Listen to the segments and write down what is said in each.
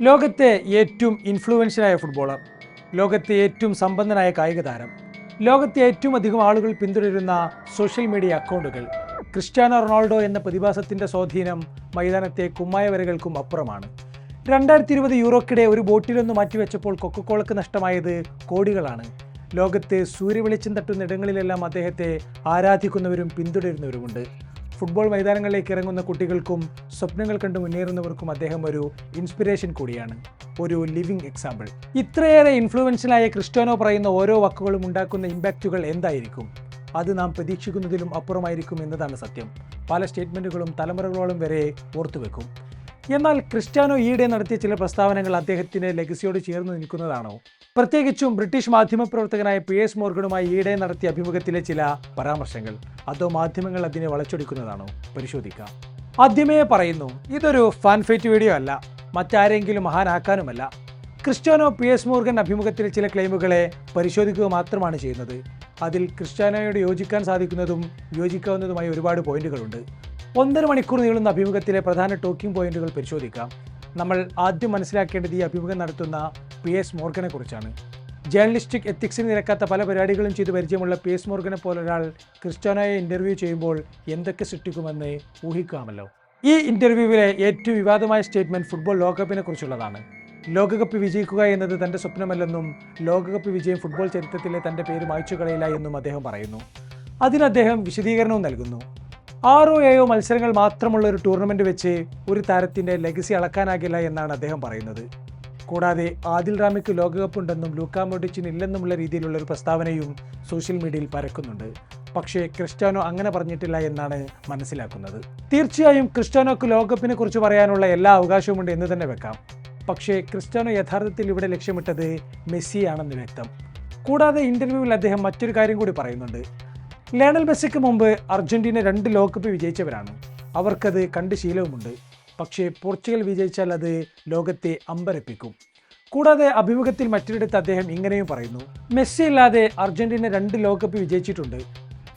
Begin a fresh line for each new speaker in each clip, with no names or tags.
ലോകത്തെ ഏറ്റവും ഇൻഫ്ലുവൻഷ്യലായ ഫുട്ബോളർ ലോകത്തെ ഏറ്റവും സമ്പന്നനായ കായിക താരം ലോകത്തെ ഏറ്റവും അധികം ആളുകൾ പിന്തുടരുന്ന സോഷ്യൽ മീഡിയ അക്കൗണ്ടുകൾ ക്രിസ്ത്യാനോ റൊണാൾഡോ എന്ന പ്രതിഭാസത്തിന്റെ സ്വാധീനം മൈതാനത്തെ കുമ്മായ വരകൾക്കും അപ്പുറമാണ്. രണ്ടായിരത്തി ഇരുപത് യൂറോക്കിടെ ഒരു ബോട്ടിലൊന്ന് മാറ്റിവെച്ചപ്പോൾ കൊക്കക്കോളക്ക് നഷ്ടമായത് കോടികളാണ്. ലോകത്തെ സൂര്യവെളിച്ചം തട്ടുന്ന ഇടങ്ങളിലെല്ലാം അദ്ദേഹത്തെ ആരാധിക്കുന്നവരും പിന്തുടരുന്നവരുമുണ്ട്. ഫുട്ബോൾ മൈതാനങ്ങളിലേക്ക് ഇറങ്ങുന്ന കുട്ടികൾക്കും സ്വപ്നങ്ങൾ കണ്ട് മുന്നേറുന്നവർക്കും അദ്ദേഹം ഒരു ഇൻസ്പിറേഷൻ കൂടിയാണ്. ഒരു ലിവിംഗ് എക്സാമ്പിൾ ഇത്രയേറെ ഇൻഫ്ലുവൻഷ്യലായ ക്രിസ്റ്റ്യാനോ പറയുന്ന ഓരോ വാക്കുകളും ഉണ്ടാക്കുന്ന ഇമ്പാക്റ്റുകൾ എന്തായിരിക്കും? അത് നാം പ്രതീക്ഷിക്കുന്നതിലും അപ്പുറമായിരിക്കും എന്നതാണ് സത്യം. പല സ്റ്റേറ്റ്മെന്റുകളും തലമുറകളോളം വരെ ഓർത്തുവെക്കും. എന്നാൽ ക്രിസ്ത്യാനോ ഈയിടെ നടത്തിയ ചില പ്രസ്താവനകൾ അദ്ദേഹത്തിന്റെ ലെഗസിയോട് ചേർന്ന് നിൽക്കുന്നതാണോ? പ്രത്യേകിച്ചും ബ്രിട്ടീഷ് മാധ്യമപ്രവർത്തകനായ പി എസ് മോർഗനുമായി ഈയിടെ നടത്തിയ അഭിമുഖത്തിലെ ചില പരാമർശങ്ങൾ. അതോ മാധ്യമങ്ങൾ അതിനെ വളച്ചൊടിക്കുന്നതാണോ? പരിശോധിക്കാം. ആദ്യമേ പറയുന്നു ഇതൊരു ഫാൻഫേറ്റ് വീഡിയോ അല്ല. മറ്റാരെങ്കിലും മഹാനാക്കാനുമല്ല. ക്രിസ്ത്യാനോ പി എസ് മോർഗൻ അഭിമുഖത്തിലെ ചില ക്ലെയിമുകളെ പരിശോധിക്കുക മാത്രമാണ് ചെയ്യുന്നത്. അതിൽ ക്രിസ്ത്യാനോയോട് യോജിക്കാൻ സാധിക്കുന്നതും യോജിക്കാവുന്നതുമായ ഒരുപാട് പോയിന്റുകളുണ്ട്. ഒന്നര മണിക്കൂർ നീളുന്ന അഭിമുഖത്തിലെ പ്രധാന ടോക്കിംഗ് പോയിന്റുകൾ പരിശോധിക്കാം. നമ്മൾ ആദ്യം മനസ്സിലാക്കേണ്ടത് ഈ അഭിമുഖം നടത്തുന്ന പി എസ് മോർഗനെ കുറിച്ചാണ്. ജേർണലിസ്റ്റിക് എത്തിക്സിന് നിരക്കാത്ത പല പരിപാടികളും ചെയ്ത് പരിചയമുള്ള പി എസ് മോർഗനെ പോലൊരാൾ ക്രിസ്ത്യാനോയെ ഇന്റർവ്യൂ ചെയ്യുമ്പോൾ എന്തൊക്കെ സൃഷ്ടിക്കുമെന്ന് ഊഹിക്കാമല്ലോ. ഈ ഇന്റർവ്യൂവിലെ ഏറ്റവും വിവാദമായ സ്റ്റേറ്റ്മെന്റ് ഫുട്ബോൾ ലോകകപ്പിനെ കുറിച്ചുള്ളതാണ്. ലോകകപ്പ് വിജയിക്കുക എന്നത് തന്റെ സ്വപ്നമല്ലെന്നും ലോകകപ്പ് വിജയം ഫുട്ബോൾ ചരിത്രത്തിലെ തന്റെ പേര് മായ്ച്ചു കളയില്ല എന്നും അദ്ദേഹം പറയുന്നു. അതിന് അദ്ദേഹം വിശദീകരണവും നൽകുന്നു. ആറോ ഏഴോ മത്സരങ്ങൾ മാത്രമുള്ള ഒരു ടൂർണമെന്റ് വെച്ച് ഒരു താരത്തിന്റെ ലെഗസി അളക്കാനാകില്ല എന്നാണ് അദ്ദേഹം പറയുന്നത്. കൂടാതെ ആദിൽ റാമിക്ക് ലോകകപ്പ് ഉണ്ടെന്നും ലൂക്കാ മോഡിച്ചിന് ഇല്ലെന്നുമുള്ള രീതിയിലുള്ള ഒരു പ്രസ്താവനയും സോഷ്യൽ മീഡിയയിൽ പരക്കുന്നുണ്ട്. പക്ഷേ ക്രിസ്ത്യാനോ അങ്ങനെ പറഞ്ഞിട്ടില്ല എന്നാണ് മനസ്സിലാക്കുന്നത്. തീർച്ചയായും ക്രിസ്ത്യാനോക്ക് ലോകകപ്പിനെ കുറിച്ച് പറയാനുള്ള എല്ലാ അവകാശവുമുണ്ട് എന്ന് തന്നെ വെക്കാം. പക്ഷേ ക്രിസ്ത്യാനോ യഥാർത്ഥത്തിൽ ഇവിടെ ലക്ഷ്യമിട്ടത് മെസ്സിയാണെന്ന് വ്യക്തം. കൂടാതെ ഇന്റർവ്യൂവിൽ അദ്ദേഹം മറ്റൊരു കാര്യം കൂടി പറയുന്നുണ്ട്. ലയണൽ മെസ്സിക്ക് മുമ്പ് അർജന്റീന രണ്ട് ലോകകപ്പ് വിജയിച്ചവരാണ്. അവർക്കത് കണ്ട് ശീലവുമുണ്ട്. പക്ഷേ പോർച്ചുഗൽ വിജയിച്ചാൽ അത് ലോകത്തെ അമ്പരപ്പിക്കും. കൂടാതെ അഭിമുഖത്തിൽ മറ്റൊരിടത്ത് അദ്ദേഹം ഇങ്ങനെയും പറയുന്നു. മെസ്സി ഇല്ലാതെ അർജന്റീന രണ്ട് ലോകകപ്പ് വിജയിച്ചിട്ടുണ്ട്.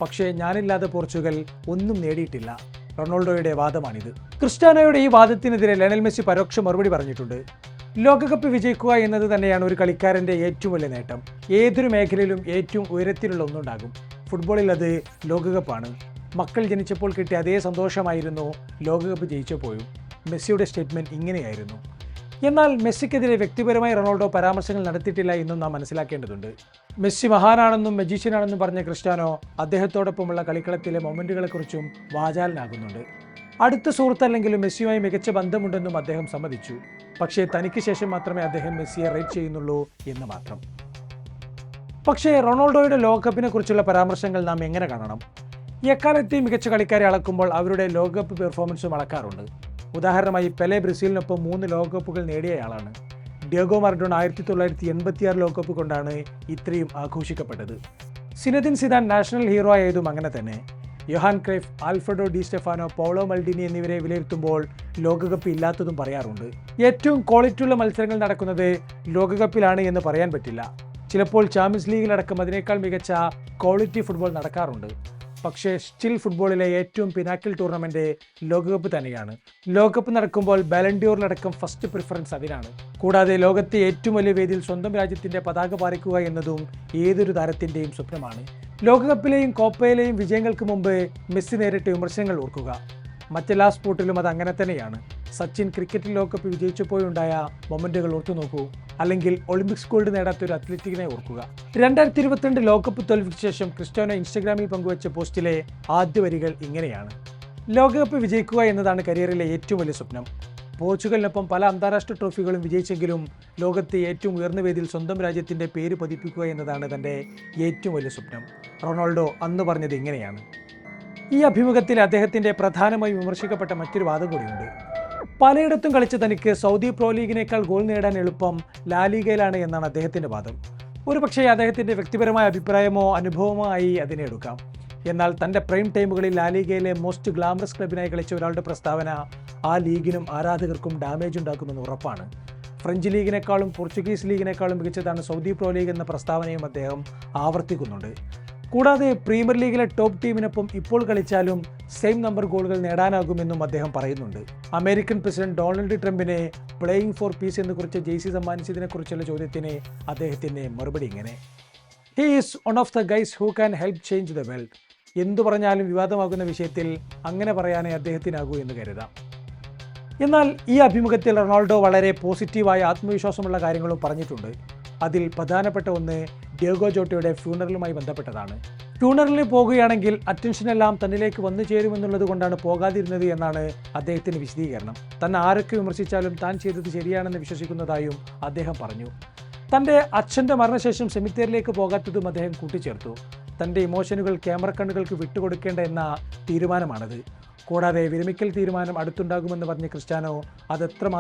പക്ഷേ ഞാനില്ലാതെ പോർച്ചുഗൽ ഒന്നും നേടിയിട്ടില്ല. റൊണാൾഡോയുടെ വാദമാണിത്. ക്രിസ്ത്യാനോയുടെ ഈ വാദത്തിനെതിരെ ലയണൽ മെസ്സി പരോക്ഷ മറുപടി പറഞ്ഞിട്ടുണ്ട്. ലോകകപ്പ് വിജയിക്കുക എന്നത് തന്നെയാണ് ഒരു കളിക്കാരന്റെ ഏറ്റവും വലിയ നേട്ടം. ഏതൊരു മേഖലയിലും ഏറ്റവും ഉയരത്തിലുള്ള ഒന്നുണ്ടാകും. ഫുട്ബോളിൽ അത് ലോകകപ്പാണ്. മക്കൾ ജനിച്ചപ്പോൾ കിട്ടിയ അതേ സന്തോഷമായിരുന്നു ലോകകപ്പ് ജയിച്ചപ്പോഴും. മെസ്സിയുടെ സ്റ്റേറ്റ്മെന്റ് ഇങ്ങനെയായിരുന്നു. എന്നാൽ മെസ്സിക്കെതിരെ വ്യക്തിപരമായി റൊണാൾഡോ പരാമർശങ്ങൾ നടത്തിയിട്ടില്ല എന്നും നാം മനസ്സിലാക്കേണ്ടതുണ്ട്. മെസ്സി മഹാനാണെന്നും മജീഷ്യനാണെന്നും പറഞ്ഞ ക്രിസ്ത്യാനോ അദ്ദേഹത്തോടൊപ്പമുള്ള കളിക്കളത്തിലെ മൊമെന്റുകളെക്കുറിച്ചും വാചാലനാകുന്നുണ്ട്. അടുത്ത സുഹൃത്തല്ലെങ്കിലും മെസ്സിയുമായി മികച്ച ബന്ധമുണ്ടെന്നും അദ്ദേഹം സമ്മതിച്ചു. പക്ഷേ തനിക്ക് ശേഷം മാത്രമേ അദ്ദേഹം മെസ്സിയെ റേറ്റ് ചെയ്യുന്നുള്ളൂ എന്ന് മാത്രം. പക്ഷേ റൊണാൾഡോയുടെ ലോകകപ്പിനെ കുറിച്ചുള്ള പരാമർശങ്ങൾ നാം എങ്ങനെ കാണണം? എക്കാലത്തെയും മികച്ച കളിക്കാരെ അളക്കുമ്പോൾ അവരുടെ ലോകകപ്പ് പെർഫോമൻസും അളക്കാറുണ്ട് ഉദാഹരണമായി പെലെ ബ്രസീലിനൊപ്പം മൂന്ന് ലോകകപ്പുകൾ നേടിയയാളാണ് ഡിയോഗോ മർഡോൺ ആയിരത്തി തൊള്ളായിരത്തി എൺപത്തിയാറ് ലോകകപ്പ് കൊണ്ടാണ് ഇത്രയും ആഘോഷിക്കപ്പെട്ടത്. സിനദിൻ സിദാൻ നാഷണൽ ഹീറോ ആയതും അങ്ങനെ തന്നെ. Johan Cruyff Alfredo Di Stefano Paolo Maldini എന്നിവരെ വിലയിരുത്തുമ്പോൾ ലോകകപ്പ് ഇല്ലാത്തതും പറയാറുണ്ട്. ഏറ്റവും ക്വാളിറ്റിയുള്ള മത്സരങ്ങൾ നടക്കുന്നത് ലോകകപ്പിലാണ് എന്ന് പറയാൻ പറ്റില്ല. ചിലപ്പോൾ ചാമ്പ്യൻസ് ലീഗിലടക്കം അതിനേക്കാൾ മികച്ച ക്വാളിറ്റി ഫുട്ബോൾ നടക്കാറുണ്ട്. പക്ഷേ സ്റ്റിൽ ഫുട്ബോളിലെ ഏറ്റവും പിനാക്കിൾ ടൂർണമെന്റ് ലോകകപ്പ് തന്നെയാണ്. ലോകകപ്പ് നടക്കുമ്പോൾ ബാലൻഡിയോറിലടക്കം ഫസ്റ്റ് പ്രിഫറൻസ് അതിനാണ്. കൂടാതെ ലോകത്തെ ഏറ്റവും വലിയ വേദിയിൽ സ്വന്തം രാജ്യത്തിന്റെ പതാക പാറിക്കുക എന്നതും ഏതൊരു താരത്തിന്റെയും സ്വപ്നമാണ്. ലോകകപ്പിലെയും കോപ്പയിലെയും വിജയങ്ങൾക്ക് മുമ്പ് മെസ്സി നേരിട്ട വിമർശനങ്ങൾ ഓർക്കുക. മറ്റെല്ലാ സ്പോർട്ടിലും അത് അങ്ങനെ തന്നെയാണ്. സച്ചിൻ ക്രിക്കറ്റ് ലോകകപ്പ് വിജയിച്ചപ്പോഴുണ്ടായ മൊമെന്റുകൾ ഓർത്തു നോക്കൂ അല്ലെങ്കിൽ ഒളിമ്പിക്സ് ഗോൾഡ് നേടാത്ത ഒരു അത്ലറ്റിക്കിനെ ഓർക്കുക. രണ്ടായിരത്തി ഇരുപത്തിരണ്ട് ലോകകപ്പ് തോൽവിക്ക് ശേഷം ക്രിസ്റ്റ്യാനോ ഇൻസ്റ്റഗ്രാമിൽ പങ്കുവച്ച പോസ്റ്റിലെ ആദ്യ വരികൾ ഇങ്ങനെയാണ്. ലോകകപ്പ് വിജയിക്കുക എന്നതാണ് കരിയറിലെ ഏറ്റവും വലിയ സ്വപ്നം. പോർച്ചുഗലിനൊപ്പം പല അന്താരാഷ്ട്ര ട്രോഫികളും വിജയിച്ചെങ്കിലും ലോകത്തെ ഏറ്റവും ഉയർന്ന വേദിയിൽ സ്വന്തം രാജ്യത്തിന്റെ പേര് പതിപ്പിക്കുക എന്നതാണ് തന്റെ ഏറ്റവും വലിയ സ്വപ്നം. റൊണാൾഡോ അന്ന് പറഞ്ഞത് ഇങ്ങനെയാണ്. ഈ അഭിമുഖത്തിൽ അദ്ദേഹത്തിന്റെ പ്രധാനമായി വിമർശിക്കപ്പെട്ട മറ്റൊരു വാദം കൂടിയുണ്ട്. പലയിടത്തും കളിച്ച തനിക്ക് സൗദി പ്രോ ലീഗിനേക്കാൾ ഗോൾ നേടാൻ എളുപ്പം ലാലിഗയിലാണ് എന്നാണ് അദ്ദേഹത്തിന്റെ വാദം. ഒരുപക്ഷേ അദ്ദേഹത്തിന്റെ വ്യക്തിപരമായ അഭിപ്രായമോ അനുഭവമോ ആയി അതിനെ എടുക്കാം. എന്നാൽ തന്റെ പ്രൈം ടൈമുകളിൽ ലാലിഗയിലെ മോസ്റ്റ് ഗ്ലാമറസ് ക്ലബിനായി കളിച്ച ഒരാളുടെ പ്രസ്താവന ആ ലീഗിനും ആരാധകർക്കും ഡാമേജ് ഉണ്ടാക്കുമെന്ന് ഉറപ്പാണ്. ഫ്രഞ്ച് ലീഗിനേക്കാളും പോർച്ചുഗീസ് ലീഗിനേക്കാളും മികച്ചതാണ് സൗദി പ്രോ ലീഗ് എന്ന പ്രസ്താവനയും അദ്ദേഹം ആവർത്തിക്കുന്നുണ്ട്. കൂടാതെ പ്രീമിയർ ലീഗിലെ ടോപ്പ് ടീമിനൊപ്പം ഇപ്പോൾ കളിച്ചാലും സെയിം നമ്പർ ഗോളുകൾ നേടാനാകുമെന്നും അദ്ദേഹം പറയുന്നുണ്ട്. അമേരിക്കൻ പ്രസിഡന്റ് ഡൊണാൾഡ് ട്രംപിനെ പ്ലേയിങ് ഫോർ പീസ് എന്ന് കുറിച്ച് ജെയ്സി സമ്മാനിച്ചതിനെക്കുറിച്ചുള്ള ചോദ്യത്തിന് അദ്ദേഹത്തിന്റെ മറുപടി ഇങ്ങനെ. He is one of the guys who can help change the world എന്തു പറഞ്ഞാലും വിവാദമാകുന്ന വിഷയത്തിൽ അങ്ങനെ പറയാനേ അദ്ദേഹത്തിനാകൂ എന്ന് കരുതാം. എന്നാൽ ഈ അഭിമുഖത്തിൽ റൊണാൾഡോ വളരെ പോസിറ്റീവായ ആത്മവിശ്വാസമുള്ള കാര്യങ്ങളും പറഞ്ഞിട്ടുണ്ട്. അതിൽ പ്രധാനപ്പെട്ട ഒന്ന് ഡിയോഗോ ജോട്ടയുടെ ഫ്യൂണറലുമായി ബന്ധപ്പെട്ടതാണ്. ഫ്യൂണറലിന് പോകുകയാണെങ്കിൽ അറ്റൻഷനെല്ലാം തന്നിലേക്ക് വന്നു ചേരുമെന്നുള്ളത് കൊണ്ടാണ് പോകാതിരുന്നത് എന്നാണ് അദ്ദേഹത്തിന് വിശദീകരണം. തന്നെ ആരൊക്കെ വിമർശിച്ചാലും താൻ ചെയ്തത് ശരിയാണെന്ന് വിശ്വസിക്കുന്നതായും അദ്ദേഹം പറഞ്ഞു. തന്റെ അച്ഛന്റെ മരണശേഷം സെമിത്തേരിലേക്ക് പോകാത്തതും അദ്ദേഹം കൂട്ടിച്ചേർത്തു. തന്റെ ഇമോഷനുകൾ ക്യാമറ കണ്ണുകൾക്ക് വിട്ടുകൊടുക്കേണ്ട എന്ന തീരുമാനമാണത്. കൂടാതെ വിരമിക്കൽ തീരുമാനം അടുത്തുണ്ടാകുമെന്ന് പറഞ്ഞ ക്രിസ്ത്യാനോ അത് എത്രമാത്രം